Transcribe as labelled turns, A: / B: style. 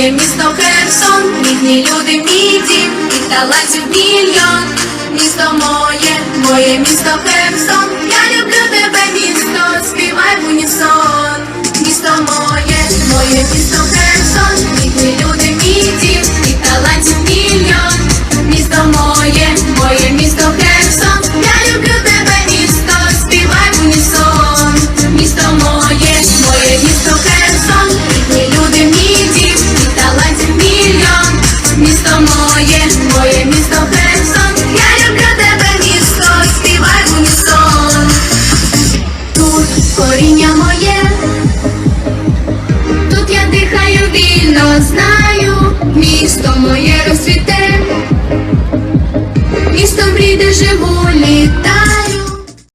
A: моє місто Херсон, рідні люди, мій дім, і талантів мільйон. Місто моє, моє місто Херсон, я люблю тебе, місто, співай в унісон. Місто моє, моє місто Херсон, рідні люди, коріння моє, тут я дихаю вільно, знаю, місто моє розцвіте, місто мрій, де живу